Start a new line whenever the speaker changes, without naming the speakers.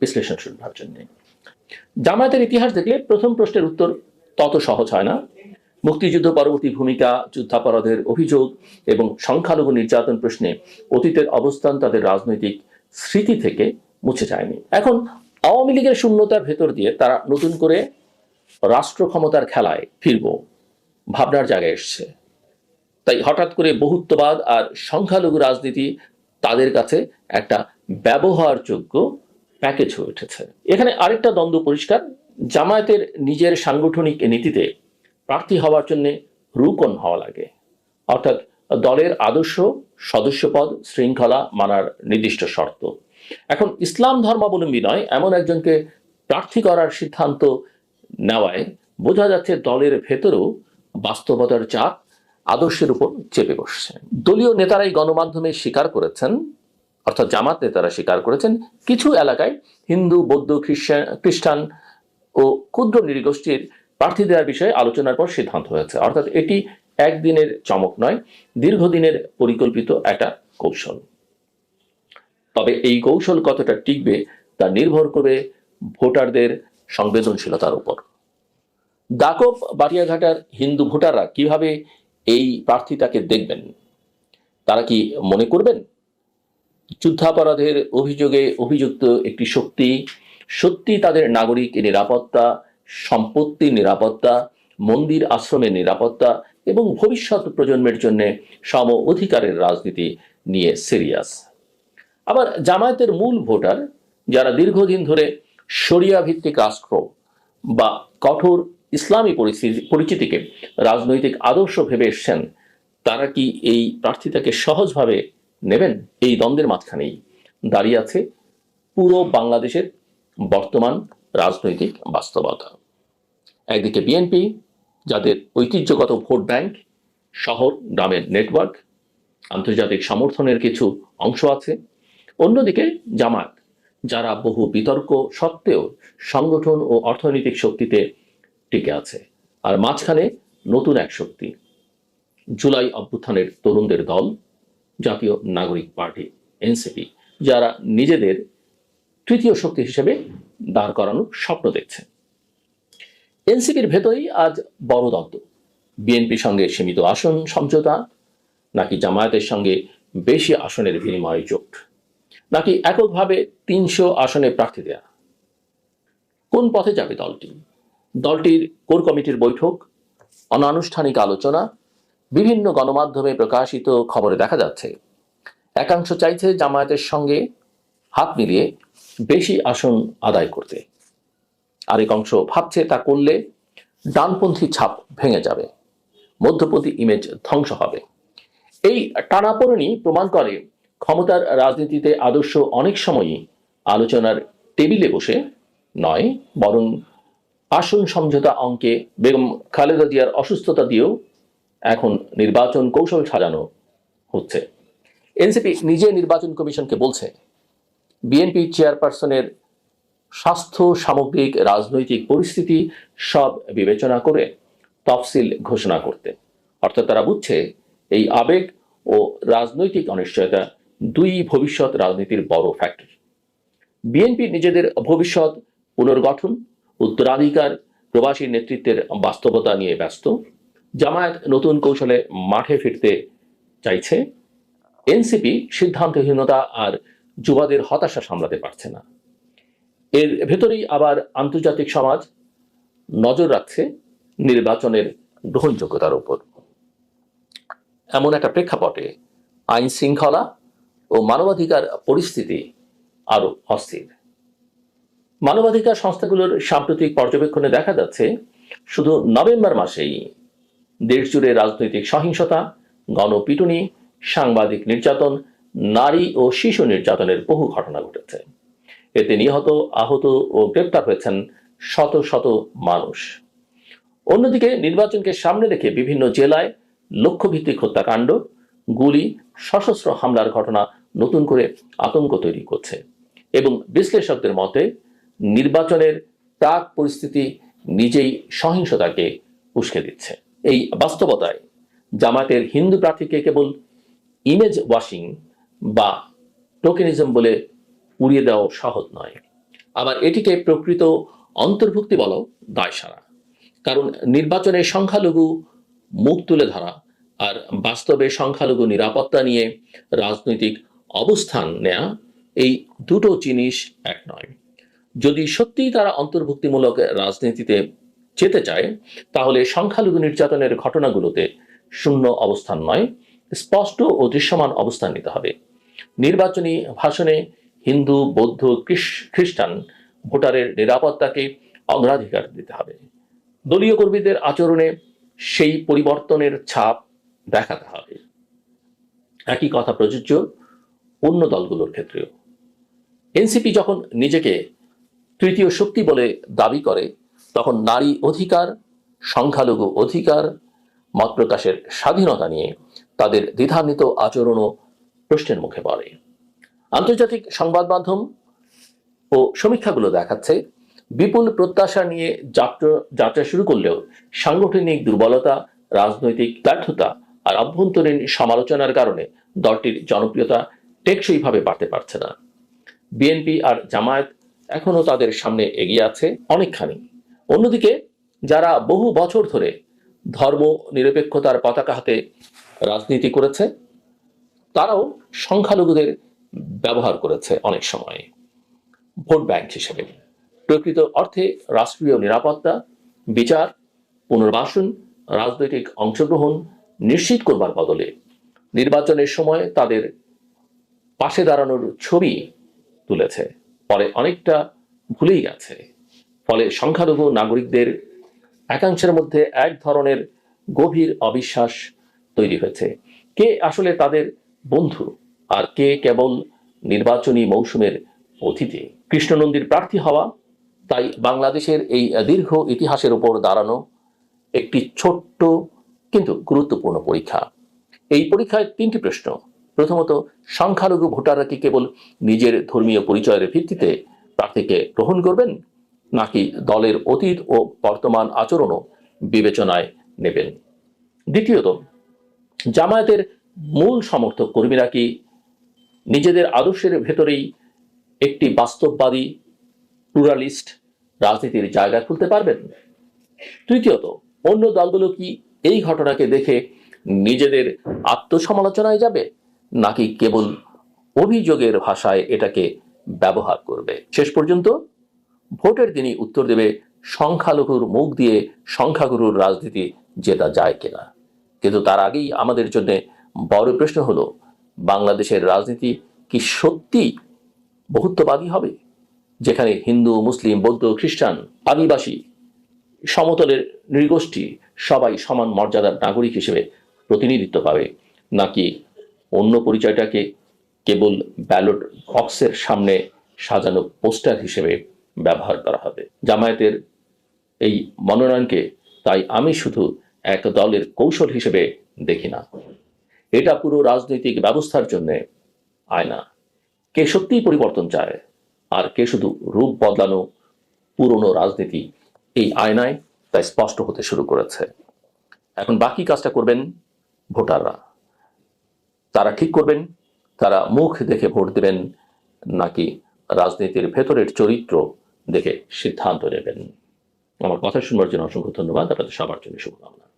বিশ্লেষণশীলভার জন্য জামায়াতের ইতিহাস দেখলে প্রথম প্রশ্নের উত্তর তত সহজ হয় না। মুক্তিযুদ্ধ পরবর্তী ভূমিকা, যুদ্ধাপরাধের অভিযোগ এবং সংখ্যালঘু নির্যাতন প্রশ্নে অতীতের অবস্থান তাদের রাজনৈতিক স্মৃতি থেকে মুছে যায়নি। এখন আওয়ামী লীগের শূন্যতার ভেতর দিয়ে তারা নতুন করে রাষ্ট্র ক্ষমতার খেলায় ফিরব ভাবনার জায়গায় এসছে। তাই হঠাৎ করে বহুত্ববাদ আর সংখ্যালঘু রাজনীতি তাদের কাছে একটা ব্যবহারযোগ্য প্যাকেজ হয়ে উঠেছে। এখানে আরেকটা দ্বন্দ্ব পরিষ্কার, জামায়াতের নিজের সাংগঠনিক নীতিতে প্রার্থী হওয়ার জন্য রুকন হওয়া লাগে। অর্থাৎ দলের আদর্শ সদস্যপদ শৃঙ্খলা মানার নির্দিষ্ট শর্ত। এখন ইসলাম ধর্মাবলম্বী নয়, এমন একজনকে প্রার্থী করার সিদ্ধান্ত নেওয়ায় বোঝা যাচ্ছে দলের ভেতরেও বাস্তবতার চাপ আদর্শের উপর চেপে বসছে। দলীয় নেতারাই গণমাধ্যমে স্বীকার করেছেন অর্থাৎ জামাত নেতারা স্বীকার করেছেন, কিছু এলাকায় হিন্দু, বৌদ্ধ, খ্রিস্টান খ্রিস্টান ও ক্ষুদ্র নৃগোষ্ঠীর প্রার্থী দেওয়ার বিষয়ে আলোচনার পর সিদ্ধান্ত হয়েছে। অর্থাৎ এটি একদিনের চমক নয়, দীর্ঘদিনের পরিকল্পিত একটা কৌশল। তবে এই কৌশল কতটা টিকবে তা নির্ভর করবে ভোটারদের সংবেদনশীলতার উপর। দাকব বাটিয়াঘাটার হিন্দু ভোটাররা কীভাবে এই প্রার্থীতাকে দেখবেন? তারা কি মনে করবেন? যুদ্ধাপরাধের অভিযোগে অভিযুক্ত একটি শক্তি। সত্যি তাদের নাগরিক নিরাপত্তা সম্পত্তির নিরাপত্তা, মন্দির আশ্রমের নিরাপত্তা এবং ভবিষ্যৎ প্রজন্মের জন্য সম অধিকারের রাজনীতি নিয়ে সিরিয়াস। আবার জামায়াতের মূল ভোটার, যারা দীর্ঘদিন ধরে শরিয়া ভিত্তিক রাষ্ট্র বা কঠোর ইসলামী পরিস্থিতি, পরিচিতিকে রাজনৈতিক আদর্শ ভেবে এসছেন, তারা কি এই প্রার্থীতাকে সহজভাবে নেবেন। এই দ্বন্দ্বের মাঝখানেই দাঁড়িয়ে আছে পুরো বাংলাদেশের বর্তমান রাজনৈতিক বাস্তবতা। একদিকে বিএনপি, যাদের ঐতিহ্যগত ভোট ব্যাংক, শহর, গ্রামের নেটওয়ার্ক, আন্তর্জাতিক সমর্থনের কিছু অংশ আছে। অন্যদিকে জামাত যারা বহু বিতর্ক সত্ত্বেও সংগঠন ও অর্থনৈতিক শক্তিতে টিকে আছে। আর মাঝখানে নতুন এক শক্তি, জুলাই অভ্যুত্থানের তরুণদের দল। জাতীয় নাগরিক পার্টি, এনসিপি, যারা নিজেদের তৃতীয় শক্তি হিসেবে দাঁড় করানোর স্বপ্ন দেখছে। এনসিপির ভেতরেই আজ বড় দ্বন্দ্ব। বিএনপির সঙ্গে সীমিত আসন সমঝোতা, নাকি জামায়াতের সঙ্গে বেশি আসনের বিনিময় জোট, নাকি এককভাবে তিনশো আসনে প্রার্থী দেয়া? কোন পথে যাবে দলটি? দলটির কোর কমিটির বৈঠক, অনানুষ্ঠানিক আলোচনা বিভিন্ন গণমাধ্যমে প্রকাশিত খবরে দেখা যাচ্ছে। একাংশ চাইছে জামায়াতের সঙ্গে হাত মিলিয়ে বেশি আসন আদায় করতে। আরেক অংশ ভাবছে তা করলে ডানপন্থী ছাপ ভেঙে যাবে। মধ্যপন্থী ইমেজ ধ্বংস হবে। এই টানাপোড়েনই প্রমাণ করে ক্ষমতার রাজনীতিতে আদর্শ অনেক সময়ই আলোচনার টেবিলে বসে নয়, বরং আসন সমঝোতা অঙ্কে বেগম খালেদা জিয়ার অসুস্থতা দিয়েও এখন নির্বাচন কৌশল সাজানো হচ্ছে। এনসিপি নিজে নির্বাচন কমিশনকে বলছে, বিএনপি চেয়ারপারসনের স্বাস্থ্য, সামগ্রিক, রাজনৈতিক পরিস্থিতি সব বিবেচনা করে তফসিল ঘোষণা করতে। অর্থাৎ তারা বুঝছে এই আবেগ ও রাজনৈতিক অনিশ্চয়তা দুই ভবিষ্যৎ রাজনীতির বড় ফ্যাক্টর বিএনপি নিজেদের ভবিষ্যৎ পুনর্গঠন, উত্তরাধিকার, প্রবাসী নেতৃত্বের বাস্তবতা নিয়ে ব্যস্ত জামায়াত নতুন কৌশলে মাঠে ফিরতে চাইছে। এনসিপি সিদ্ধান্তহীনতা আর যুবাদের হতাশা সামলাতে পারছে না। এর ভেতরেই আবার আন্তর্জাতিক সমাজ নজর রাখছে নির্বাচনের গ্রহণযোগ্যতার উপর। এমন একটা প্রেক্ষাপটে আইন শৃঙ্খলা ও মানবাধিকার পরিস্থিতি আরও অস্থির। মানবাধিকার সংস্থাগুলোর সাম্প্রতিক পর্যবেক্ষণে দেখা যাচ্ছে, শুধু নভেম্বর মাসেই দেশ জুড়ে রাজনৈতিক সহিংসতা, গণপিটুনি, সাংবাদিক নির্যাতন, নারী ও শিশু নির্যাতনের বহু ঘটনা ঘটেছে। এতে নিহত, আহত ও গ্রেপ্তার হয়েছেন শত শত মানুষ। অন্যদিকে নির্বাচনকে সামনে রেখে বিভিন্ন জেলায় লক্ষ্যভিত্তিক হত্যাকাণ্ড, গুলি, সশস্ত্র হামলার ঘটনা নতুন করে আতঙ্ক তৈরি করছে এবং বিশ্লেষকদের মতে, নির্বাচনের প্রাক পরিস্থিতি নিজেই সহিংসতাকে উস্কে দিচ্ছে। এই বাস্তবতায় জামাতের হিন্দু প্রার্থীকে কেবল ইমেজ ওয়াশিং বা টোকেনিজম বলে উড়িয়ে দেওয়া সহজ নয়। আবার এটিকে প্রকৃত অন্তর্ভুক্তি বলাও দায় সারা কারণ নির্বাচনে সংখ্যালঘু মুখ তুলে ধরা আর বাস্তবে সংখ্যালঘু নিরাপত্তা নিয়ে রাজনৈতিক অবস্থান নেয়া এই দুটো জিনিস এক নয়। যদি সত্যিই তারা অন্তর্ভুক্তিমূলক রাজনীতিতে যেতে চায়, তাহলে সংখ্যালঘু নির্যাতনের ঘটনাগুলোতে শূন্য অবস্থান নয়, স্পষ্ট ও দৃশ্যমান অবস্থান নিতে হবে। নির্বাচনী ভাষণে হিন্দু, বৌদ্ধ খ্রিস্টান ভোটারের নিরাপত্তাকে অগ্রাধিকার দিতে হবে। দলীয় কর্মীদের আচরণে সেই পরিবর্তনের ছাপ দেখাতে হবে। একই কথা প্রযোজ্য অন্য দলগুলোর ক্ষেত্রেও। এনসিপি যখন নিজেকে তৃতীয় শক্তি বলে দাবি করে তখন নারী অধিকার, সংখ্যালঘু অধিকার, মত প্রকাশের স্বাধীনতা নিয়ে তাদের দ্বিধান্বিত আচরণও প্রশ্নের মুখে পড়ে। আন্তর্জাতিক সংবাদ মাধ্যম ও সমীক্ষাগুলো দেখাচ্ছে, বিপুল প্রত্যাশা নিয়ে যাত্রা যাত্রা শুরু করলেও সাংগঠনিক দুর্বলতা, রাজনৈতিক ব্যর্থতা আর অভ্যন্তরীণ সমালোচনার কারণে দলটির জনপ্রিয়তা টেকসইভাবে বাড়তে পারছে না। বিএনপি আর জামায়াত এখনও তাদের সামনে এগিয়ে আছে অনেকখানি। অন্যদিকে, যারা বহু বছর ধরে ধর্ম নিরপেক্ষতার পতাকা হাতে রাজনীতি করেছে, তারাও সংখ্যালঘুদের ব্যবহার করেছে অনেক সময়। ভোট ব্যাংক হিসেবে। প্রকৃত অর্থে রাষ্ট্রীয় নিরাপত্তা, বিচার, পুনর্বাসন, রাজনৈতিক অংশগ্রহণ নিশ্চিত করবার বদলে নির্বাচনের সময় তাদের পাশে দাঁড়ানোর ছবি তুলেছে। পরে অনেকটা ভুলেই গেছে। ফলে সংখ্যালঘু নাগরিকদের একাংশের মধ্যে এক ধরনের গভীর অবিশ্বাস তৈরি হয়েছে। কে আসলে তাদের বন্ধু আর কে কেবল নির্বাচনী মৌসুমের অতিথি কৃষ্ণনন্দীর প্রার্থী হওয়া, তাই বাংলাদেশের এই দীর্ঘ ইতিহাসের উপর দাঁড়ানো একটি ছোট্ট কিন্তু গুরুত্বপূর্ণ পরীক্ষা। এই পরীক্ষায় তিনটি প্রশ্ন। প্রথমত, সংখ্যালঘু ভোটাররা কি কেবল নিজের ধর্মীয় পরিচয়ের ভিত্তিতে প্রার্থীকে গ্রহণ করবেন? নাকি দলের অতীত ও বর্তমান আচরণও বিবেচনায় নেবেন? দ্বিতীয়ত, জামায়াতের মূল সমর্থক কর্মীরা কি নিজেদের আদর্শের ভেতরেই একটি বাস্তববাদী, প্লুরালিস্ট রাজনীতির জায়গা খুলতে পারবেন? তৃতীয়ত, অন্য দলগুলো কি এই ঘটনাকে দেখে নিজেদের আত্মসমালোচনায় যাবে, নাকি কেবল অভিযোগের ভাষায় এটাকে ব্যবহার করবে? শেষ পর্যন্ত ভোটের দিনই উত্তর দেবে সংখ্যালঘুর মুখ দিয়ে সংখ্যাগুরুর রাজনীতি জেতা যায় কিনা। কিন্তু তার আগেই আমাদের জন্য বড় প্রশ্ন হলো, বাংলাদেশের রাজনীতি কি সত্যি বহুত্ববাদী হবে? যেখানে হিন্দু, মুসলিম, বৌদ্ধ, খ্রিস্টান, আদিবাসী সমতলের নৃগোষ্ঠী সবাই সমান মর্যাদার নাগরিক হিসেবে প্রতিনিধিত্ব পাবে। নাকি অন্য পরিচয়টাকে কেবল ব্যালট বক্সের সামনে সাজানো পোস্টার হিসেবে ব্যবহার করা হবে। জামায়াতের এই মনোনয়নকে তাই আমি শুধু এক দলের কৌশল হিসেবে দেখি না। এটা পুরো রাজনৈতিক ব্যবস্থার জন্য আয়না কে সত্যিই পরিবর্তন চায়, আর কে শুধু রূপ বদলানো পুরনো রাজনীতি এই আয়নায় তাই স্পষ্ট হতে শুরু করেছে। এখন বাকি কাজটা করবেন ভোটাররা। তারা ঠিক করবেন, তারা মুখ দেখে ভোট দেবেন, নাকি রাজনীতির ভেতরের চরিত্র দেখে সিদ্ধান্ত নেবেন। আমার কথা শুনবার জন্য অসংখ্য ধন্যবাদ। আপনাদের সবার জন্য শুভকামনা।